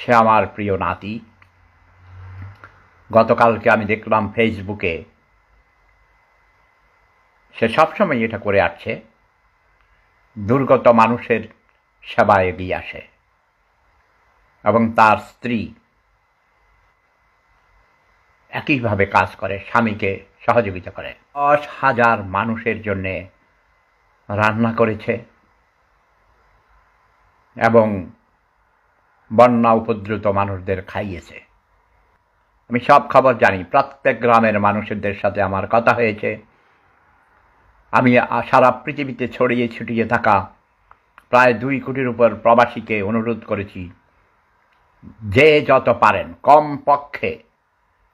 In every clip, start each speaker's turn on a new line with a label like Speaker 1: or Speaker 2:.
Speaker 1: সে আমার প্রিয় নাতি। গতকালকে আমি দেখলাম ফেসবুকে সে সবসময় এটা করে আসছে, দুর্গত মানুষের সেবায় এগিয়ে আসে এবং তার স্ত্রী একইভাবে কাজ করে, স্বামীকে সহযোগিতা করে। দশ হাজার মানুষের জন্যে রান্না করেছে এবং বন্যা উপদ্রুত মানুষদের খাইয়েছে। আমি সব খবর জানি। প্রত্যেক গ্রামের মানুষদের সাথে আমার কথা হয়েছে। আমি সারা পৃথিবীতে ছড়িয়ে ছিটিয়ে থাকা প্রায় দুই কোটির উপর প্রবাসীকে অনুরোধ করেছি, যে যত পারেন কম পক্ষে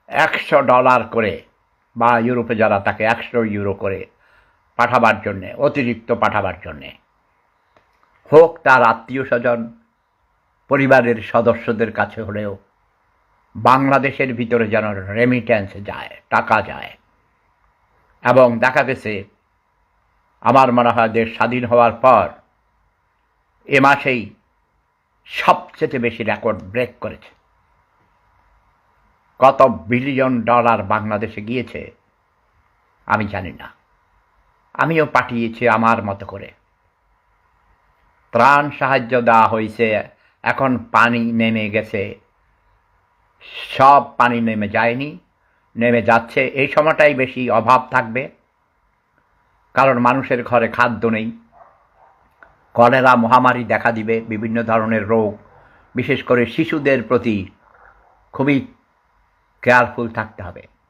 Speaker 1: একশো ডলার করে বা ইউরোপে যারা তাকে একশো ইউরো করে পাঠাবার জন্যে, অতিরিক্ত পাঠাবার জন্যে, হোক তার আত্মীয় স্বজন পরিবারের সদস্যদের কাছে হলেও বাংলাদেশের ভিতরে যেন রেমিট্যান্স যায়, টাকা যায়। এবং দেখা গেছে, আমার মনে হয় দেশ স্বাধীন হওয়ার পর এ মাসেই সবচেয়ে বেশি রেকর্ড ব্রেক করেছে। কত বিলিয়ন ডলার বাংলাদেশে গিয়েছে, আমি জানি না। আমিও পাঠিয়েছি আমার মতো করে। ত্রাণ সাহায্য দেওয়া হয়েছে এখন পানি নেমে গেছে। সব পানি নেমে যায়নি, নেমে যাচ্ছে। এই সময়টাই বেশি অভাব থাকবে। কারণ মানুষের ঘরে খাদ্য নেই। কলেরা, মহামারী দেখা দিবে, বিভিন্ন ধরনের রোগ, বিশেষ করে শিশুদের প্রতি খুবই কেয়ারফুল থাকতে হবে।